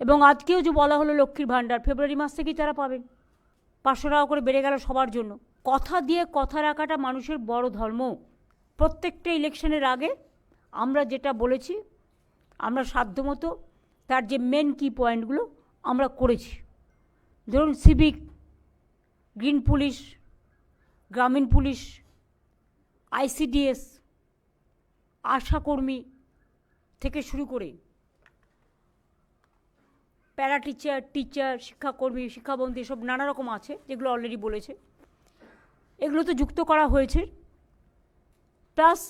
এবং আজকেও যে বলা হলো লক্ষ্মীর ভাণ্ডার, ফেব্রুয়ারি মাস থেকেই তারা পাবেন। পাঁচশো টাকা করে বেড়ে গেল সবার জন্য। কথা দিয়ে কথা রাখাটা মানুষের বড় ধর্ম। প্রত্যেকটা ইলেকশনের আগে আমরা যেটা বলেছি, আমরা সাধ্যমতো তার যে মেন কি পয়েন্টগুলো আমরা করেছি। ধরুন সিভিক গ্রিন পুলিশ গ্রামীণ পুলিশ আইসিডিএস আশাকর্মী থেকে শুরু করে প্যারা টিচার টিচার, শিক্ষাকর্মী, শিক্ষাবন্ধী, এসব নানা রকম আছে, যেগুলো অলরেডি বলেছে। এগুলো তো যুক্ত করা হয়েছে। প্লাস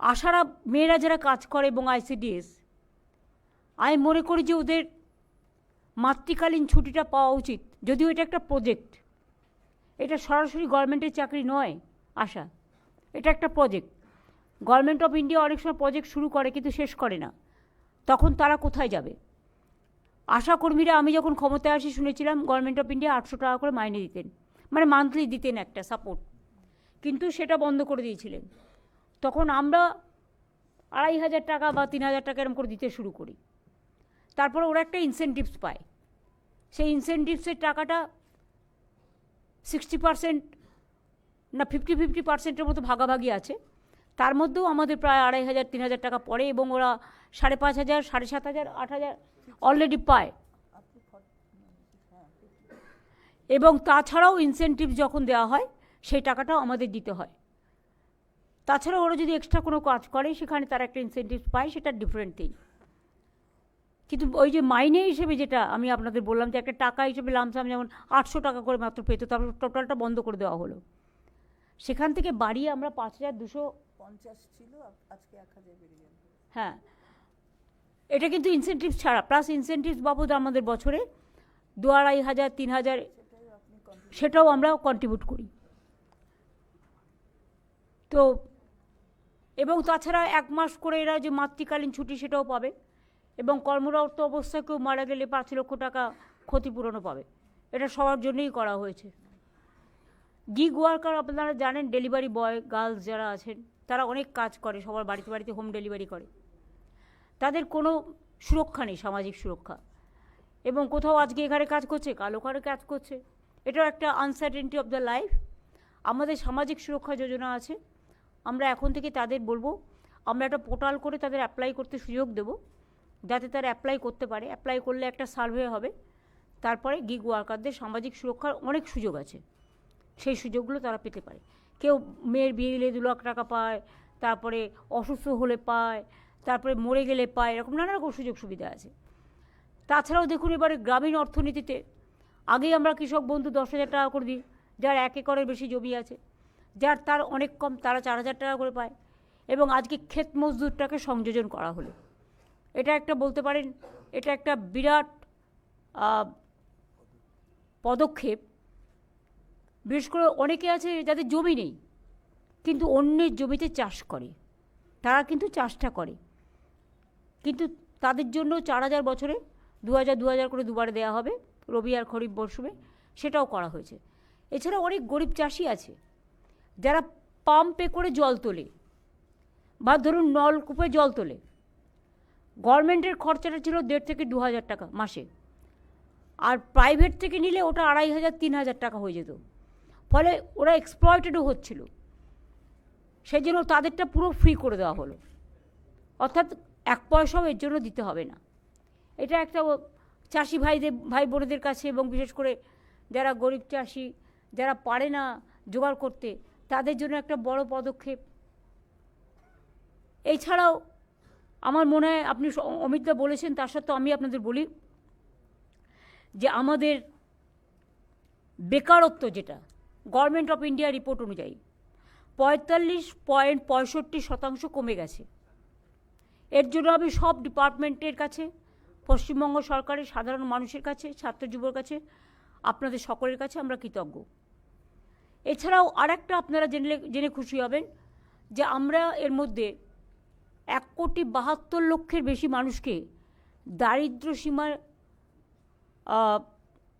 আশারা মেয়েরা যারা কাজ করে এবং আইসিডিএস আমি মনে করি যে ওদের মাতৃকালীন ছুটিটা পাওয়া উচিত। যদিও এটা একটা প্রজেক্ট এটা সরাসরি গভর্নমেন্টের চাকরি নয়, আশা। এটা একটা প্রজেক্ট গভর্নমেন্ট অফ ইন্ডিয়া অনেক সময় প্রজেক্ট শুরু করে, কিন্তু শেষ করে না। তখন তারা কোথায় যাবে? আশাকর্মীরা, আমি যখন ক্ষমতায় আসি শুনেছিলাম গভর্নমেন্ট অফ ইন্ডিয়া আটশো টাকা করে মাইনে দিতেন। মানে মান্থলি দিতেন একটা সাপোর্ট কিন্তু সেটা বন্ধ করে দিয়েছিলেন। তখন আমরা আড়াই হাজার টাকা বা তিন হাজার টাকা এরকম করে দিতে শুরু করি। তারপরে ওরা একটা ইনসেনটিভস পায়। সেই ইনসেনটিভসের টাকাটা সিক্সটি পারসেন্ট না ফিফটি ফিফটি পার্সেন্টের মতো ভাগাভাগি আছে। তার মধ্যেও আমাদের প্রায় আড়াই হাজার, তিন হাজার টাকা পড়ে এবং ওরা সাড়ে পাঁচ হাজার, সাড়ে সাত হাজার, আট হাজার অলরেডি পায়। এবং তাছাড়াও ইনসেনটিভ যখন দেওয়া হয়, সেই টাকাটাও আমাদের দিতে হয়। তাছাড়া ওরা যদি এক্সট্রা কোনো কাজ করে, সেখানে তারা একটা ইনসেনটিভ পায়, সেটা ডিফারেন্ট থিং কিন্তু ওই যে মাইনে হিসেবে যেটা আমি আপনাদের বললাম যে একটা টাকা হিসেবে লামসাম যেমন আটশো টাকা করে মাত্র পেত, তারপর টোটালটা বন্ধ করে দেওয়া হলো। সেখান থেকে বাড়িয়ে আমরা পাঁচ হাজার দুশো পঞ্চাশ ছিল, আজকে এক হাজার বেড়ে গেল। হ্যাঁ। এটা কিন্তু ইনসেনটিভ ছাড়া প্লাস ইনসেনটিভ বাবদ আমাদের বছরে দু আড়াই হাজার, তিন হাজার, সেটাও আমরা কন্ট্রিবিউট করি। তো, এবং তাছাড়া এক মাস করে এরা যে মাতৃকালীন ছুটি সেটাও পাবে, এবং কর্মরত অবস্থায় কেউ মারা গেলে পাঁচ লক্ষ টাকা ক্ষতিপূরণও পাবে। এটা সবার জন্যই করা হয়েছে। গিগ ওয়ার্কার আপনারা জানেন ডেলিভারি বয় গার্লস যারা আছেন তারা অনেক কাজ করে, সবার বাড়িতে বাড়িতে হোম ডেলিভারি করে। তাদের কোনো সুরক্ষা নেই, সামাজিক সুরক্ষা। এবং কোথাও আজকে এখানে কাজ করছে, কাল ওখানে কাজ করছে। এটাও একটা আনসার্টেনটি অফ দ্য লাইফ আমাদের সামাজিক সুরক্ষা যোজনা আছে। আমরা এখন থেকে তাদের বলব, আমরা একটা পোর্টাল করে তাদের অ্যাপ্লাই করতে সুযোগ দেব, যাতে তারা অ্যাপ্লাই করতে পারে। অ্যাপ্লাই করলে একটা সার্ভে হবে। তারপরে গিগ ওয়ার্কারদের সামাজিক সুরক্ষার অনেক সুযোগ আছে। সেই সুযোগগুলো তারা পেতে পারে। কেউ মেয়ের বিয়ে দিলে দু লাখ টাকা পায়, তারপরে অসুস্থ হলে পায়, তারপরে মরে গেলে পায়, এরকম নানা রকম সুযোগ সুবিধা আছে। তাছাড়াও দেখুন এবারে গ্রামীণ অর্থনীতিতে, আগেই আমরা কৃষক বন্ধু দশ হাজার টাকা করে দিই, যার এক একরের বেশি জমি আছে, যার তার অনেক কম, তারা চার হাজার টাকা করে পায়, এবং আজকে ক্ষেত মজদুরটাকে সংযোজন করা হলো। এটা একটা বলতে পারেন, এটা একটা বিরাট পদক্ষেপ বিশেষ করে অনেকে আছে যাদের জমি নেই, কিন্তু অন্যের জমিতে চাষ করে। তারা কিন্তু চাষটা করে। কিন্তু তাদের জন্য চার হাজার বছরে দু হাজার দু হাজার করে দুবারে দেওয়া হবে রবি আর খরিফ মরশুমে, সেটাও করা হয়েছে। এছাড়া অনেক গরিব চাষি আছে, যারা পাম্পে করে জল তোলে বা ধরুন নলকূপে জল তোলে। গভর্নমেন্টের খরচাটা ছিল দেড় থেকে দু হাজার টাকা মাসে। আর প্রাইভেট থেকে নিলে ওটা আড়াই হাজার, তিন হাজার টাকা হয়ে যেত। ফলে ওরা এক্সপ্লয়েটেডও হচ্ছিল। সেই জন্য তাদেরটা পুরো ফ্রি করে দেওয়া হলো। অর্থাৎ এক পয়সাও এর জন্য দিতে হবে না। এটা একটা চাষি ভাইদের ভাই বোনেদের কাছে এবং বিশেষ করে যারা গরিব চাষি, যারা পারে না জোগাড় করতে, তাদের জন্য একটা বড় পদক্ষেপ। এছাড়াও আমার মনে হয় আপনি অমিতদা বলেছেন, তার সত্ত্বেও আমি আপনাদের বলি যে আমাদের বেকারত্ব যেটা গভর্নমেন্ট অফ ইন্ডিয়া রিপোর্ট অনুযায়ী পঁয়তাল্লিশ পয়েন্ট পঁয়ষট্টি শতাংশ কমে গেছে। এর জন্য আমি সব ডিপার্টমেন্টের কাছে, পশ্চিমবঙ্গ সরকারের সাধারণ মানুষের কাছে, ছাত্র যুবর কাছে, আপনাদের সকলের কাছে আমরা কৃতজ্ঞ। এছাড়াও আরেকটা আপনারা জেনে জেনে খুশি হবেন যে আমরা এর মধ্যে এক কোটি বাহাত্তর লক্ষের বেশি মানুষকে দারিদ্র সীমার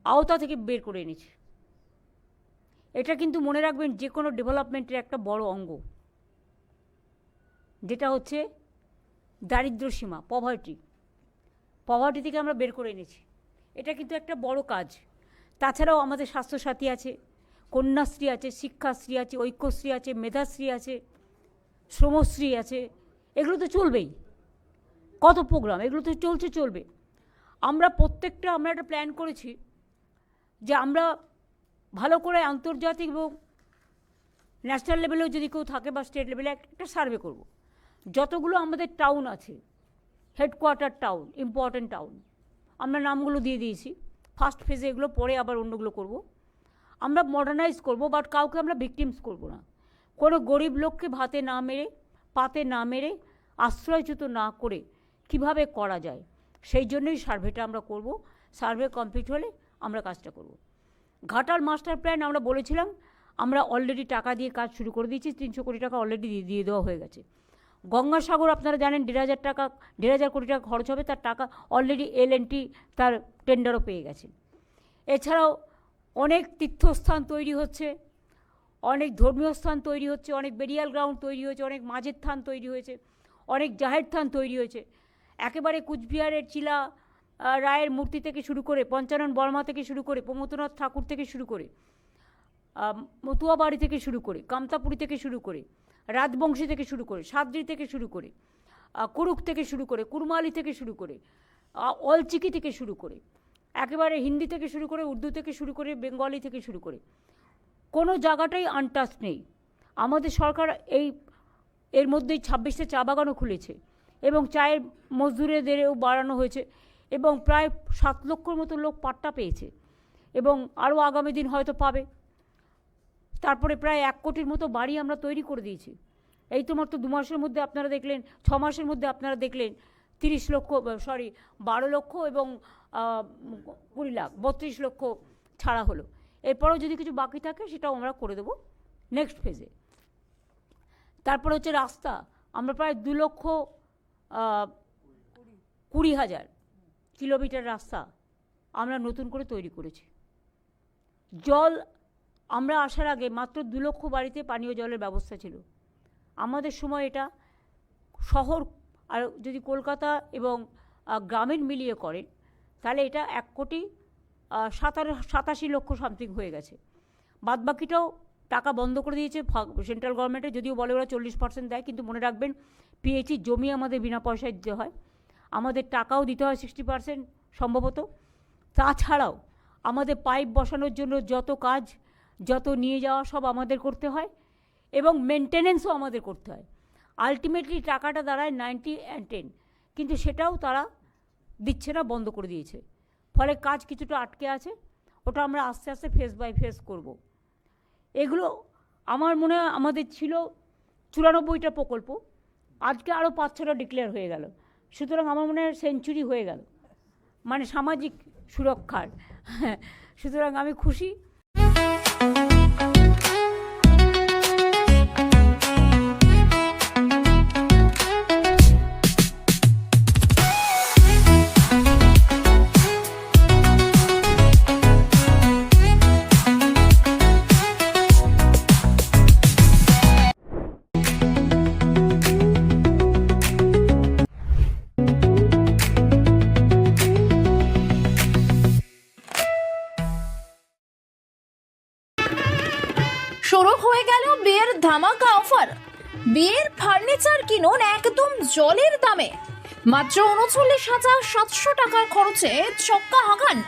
আওতা থেকে বের করে এনেছে। এটা কিন্তু মনে রাখবেন যে কোনো ডেভেলপমেন্টের একটা বড় অঙ্গ। যেটা হচ্ছে দারিদ্র সীমা পভার্টি পভার্টি থেকে আমরা বের করে এনেছি। এটা কিন্তু একটা বড় কাজ। তাছাড়াও আমাদের স্বাস্থ্যসাথী আছে, কন্যাশ্রী আছে, শিক্ষাশ্রী আছে, ঐক্যশ্রী আছে, মেধাশ্রী আছে, শ্রমশ্রী আছে। এগুলো তো চলবেই। কত প্রোগ্রাম এগুলো তো চলছে, চলবে। আমরা প্রত্যেকটা, আমরা একটা প্ল্যান করেছি যে আমরা ভালো করে আন্তর্জাতিক এবং ন্যাশনাল লেভেলেও যদি কেউ থাকে বা স্টেট লেভেলে একটা সার্ভে করব। যতগুলো আমাদের টাউন আছে হেডকোয়ার্টার টাউন ইম্পর্ট্যান্ট টাউন আমরা নামগুলো দিয়ে দিয়েছি। ফার্স্ট ফেজে এগুলো, পরে আবার অন্যগুলো করব। আমরা মডার্নাইজ করব বাট কাউকে আমরা ভিকটিমস করব না। কোনো গরিব লোককে ভাতে না মেরে, পাতে না মেরে, আশ্রয়চ্যুত না করে কীভাবে করা যায়, সেই জন্যই সার্ভেটা আমরা করব। সার্ভে কমপ্লিট হলে আমরা কাজটা করব। ঘাটাল মাস্টার প্ল্যান আমরা বলেছিলাম, আমরা অলরেডি টাকা দিয়ে কাজ শুরু করে দিয়েছি, তিনশো কোটি টাকা অলরেডি দিয়ে দেওয়া হয়ে গেছে। গঙ্গাসাগর আপনারা জানেন, দেড় হাজার টাকা, দেড় হাজার কোটি টাকা খরচ হবে, তার টাকা অলরেডি এল তার টেন্ডারও পেয়ে গেছে। এছাড়াও অনেক তীর্থস্থান তৈরি হচ্ছে, অনেক ধর্মীয় স্থান তৈরি হচ্ছে, অনেক বেরিয়াল গ্রাউন্ড তৈরি হয়েছে, অনেক মাঝের থান তৈরি হয়েছে, অনেক জাহের থান তৈরি হয়েছে। একেবারে কুচবিহারের, চিলা রায়ের মূর্তি থেকে শুরু করে পঞ্চানন বর্মা থেকে শুরু করে প্রমথনাথ ঠাকুর থেকে শুরু করে মতুয়াবাড়ি থেকে শুরু করে কামতাপুরি থেকে শুরু করে রাজবংশী থেকে শুরু করে সাদ্রি থেকে শুরু করে কুরুক থেকে শুরু করে কুরমালি থেকে শুরু করে অলচিকি থেকে শুরু করে একেবারে হিন্দি থেকে শুরু করে উর্দু থেকে শুরু করে বেঙ্গলি থেকে শুরু করে কোনো জায়গাটাই আনটাচ নেই আমাদের সরকার এই এর মধ্যেই ছাব্বিশটা চা বাগানও খুলেছে এবং চায়ের মজদুরেদেরও বাড়ানো হয়েছে এবং প্রায় সাত লক্ষর মতো লোক পাট্টা পেয়েছে এবং আরও আগামী দিন হয়তো পাবে। তারপরে প্রায় এক কোটির মতো বাড়ি আমরা তৈরি করে দিয়েছি। এই তো মাত্র দু মাসের মধ্যে আপনারা দেখলেন, ছ মাসের মধ্যে আপনারা দেখলেন তিরিশ লক্ষ সরি বারো লক্ষ এবং কুড়ি লাখ, বত্রিশ লক্ষ ছাড়া হলো। এরপরেও যদি কিছু বাকি থাকে সেটাও আমরা করে দেবো নেক্সট ফেজে। তারপরে হচ্ছে রাস্তা, আমরা প্রায় দু লক্ষ কুড়ি হাজার কিলোমিটার রাস্তা আমরা নতুন করে তৈরি করেছি। জল আমরা আসার আগে মাত্র দু লক্ষ বাড়িতে পানীয় জলের ব্যবস্থা ছিল। আমাদের সময় এটা শহর আর যদি কলকাতা এবং গ্রামীণ মিলিয়ে করেন, তাহলে এটা এক কোটি সাতার, সাতাশি লক্ষ সামথিং হয়ে গেছে। বাদবাকিটাও টাকা বন্ধ করে দিয়েছে সেন্ট্রাল গভর্নমেন্টে যদিও বলে ওরা চল্লিশ পার্সেন্ট দেয়, কিন্তু মনে রাখবেন পিএইচি জমি আমাদের বিনা পয়সায় দিতে হয়। আমাদের টাকাও দিতে হয় সিক্সটি পার্সেন্ট সম্ভবত। তাছাড়াও আমাদের পাইপ বসানোর জন্য যত কাজ, যত নিয়ে যাওয়া সব আমাদের করতে হয় এবং মেনটেনেন্সও আমাদের করতে হয়। আলটিমেটলি টাকাটা দাঁড়ায় নাইনটি অ্যান্ড টেন কিন্তু সেটাও তারা দিচ্ছে না, বন্ধ করে দিয়েছে। ফলে কাজ কিছুটা আটকে আছে, ওটা আমরা আস্তে আস্তে ফেস বাই ফেস করব। এগুলো আমার মনে হয় আমাদের ছিল চুরানব্বইটা প্রকল্প, আজকে আরও পাঁচ ছটা ডিক্লেয়ার হয়ে গেল। সুতরাং আমার মনে হয় সেঞ্চুরি হয়ে গেল। মানে সামাজিক সুরক্ষার। সুতরাং আমি খুশি। বিয়ের ধামাকা অফার। বিয়ের ফার্নিচার কিনুন একদম জলের দামে। মাত্র উনচল্লিশ হাজার সাতশো টাকার খরচে ছক্কা হাগান।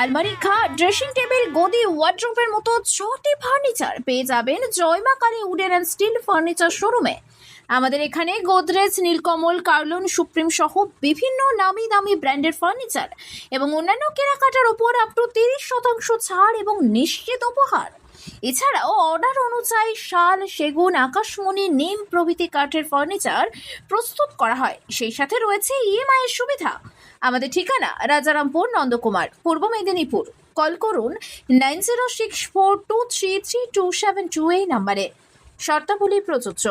আলমারি খাট, ড্রেসিং টেবিল, গদি, ওয়ার্ড্রোপের মতো ছটি ফার্নিচার পেয়ে যাবেন Joyma Kali wooden and steel furniture শোরুমে। আমাদের এখানে গোদরেজ, নীলকমল, কার্লন, সুপ্রিম সহ বিভিন্ন নামি দামি ব্র্যান্ডের ফার্নিচার এবং অন্যান্য কেনাকাটার উপর আপ টু তিরিশ শতাংশ ছাড় এবং নিশ্চিত উপহার। এছাড়াও অর্ডার অনুযায়ী শাল, সেগুন, আকাশমণি, নিম প্রভৃতি কাঠের ফার্নিচার প্রস্তুত করা হয়। সেই সাথে রয়েছে ইএমআই এর সুবিধা। আমাদের ঠিকানা রাজারামপুর, নন্দকুমার, পূর্ব মেদিনীপুর। কল করুন nine zero six four two three three two seven two এই নাম্বারে। শর্তাবলী প্রযোজ্য।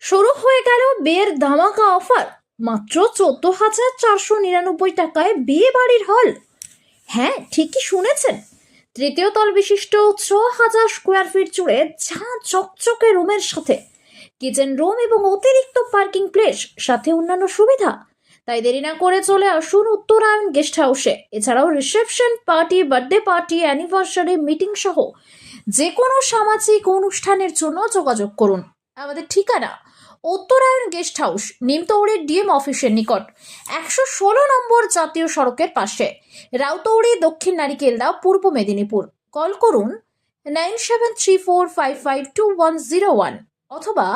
শুরু হয়ে গেল বিয়ের ধামাকা অফার। মাত্র চোদ্দ হাজার চারশো নিরানব্বই টাকায় বিয়ে বাড়ির হল। হ্যাঁ ঠিকই শুনেছেন। তৃতীয় তল বিশিষ্ট ছ হাজার স্কোয়ার ফিট জুড়ে ঝা চকচকে রুমের সাথে। কিচেন রুম এবং অতিরিক্ত পার্কিং প্লেস সাথে অন্যান্য সুবিধা। তাই দেরি না করে চলে আসুন উত্তরায়ণ গেস্ট হাউসে এছাড়াও reception party birthday party anniversary meeting সহ যে কোনো সামাজিক অনুষ্ঠানের জন্য যোগাযোগ করুন। আমাদের ঠিকানা Uttarayan guest house Nimtouri DM অফিসের নিকট, একশো ষোলো নম্বর জাতীয় সড়কের পাশে, রাউতৌড়ি দক্ষিণ নারিকেলদা, পূর্ব মেদিনীপুর। কল করুন nine seven three four five five two one zero one অথবা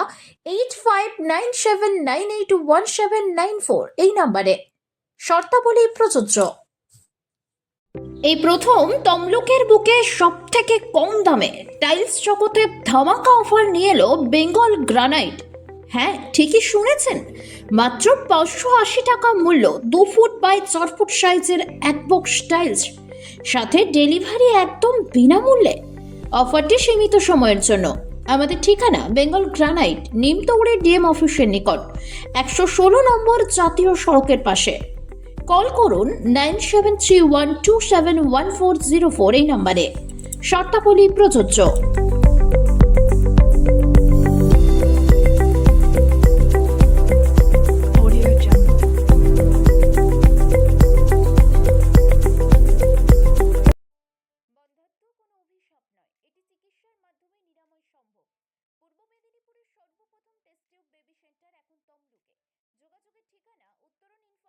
eight five nine seven nine eight one seven nine four এই নাম্বারে। শর্তাবলী প্রযোজ্য। এই প্রথম তমলুকের বুকে সব থেকে কম দামে টাইলস জগতে ধামাকা অফার নিয়ে এলো বেঙ্গল গ্রানাইট। হ্যাঁ ঠিকই শুনেছেন। মাত্র পাঁচশো আশি টাকা মূল্য, দু ফুট বাই চার ফুট সাইজের এক বক্স টাইলস সাথে ডেলিভারি একদম বিনামূল্যে। অফারটি সীমিত সময়ের জন্য। আমাদের ঠিকানা, বেঙ্গল গ্রানাইট, নিমতৌড়ে ডিএম অফিসের নিকট, একশো ষোলো নম্বর জাতীয় সড়কের পাশে। কল করুন nine seven three one two seven one four zero four এই নম্বরে। শর্তাবলী প্রযোজ্য।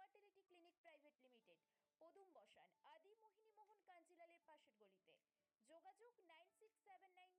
ইনফার্টিলিটি ক্লিনিক প্রাইভেট লিমিটেড, পদুম বসান, আদি মোহিনী মোহন কাঞ্জিলালের পাশের গলিতে। যোগাযোগ নাইন সিক্স সেভেন নাইন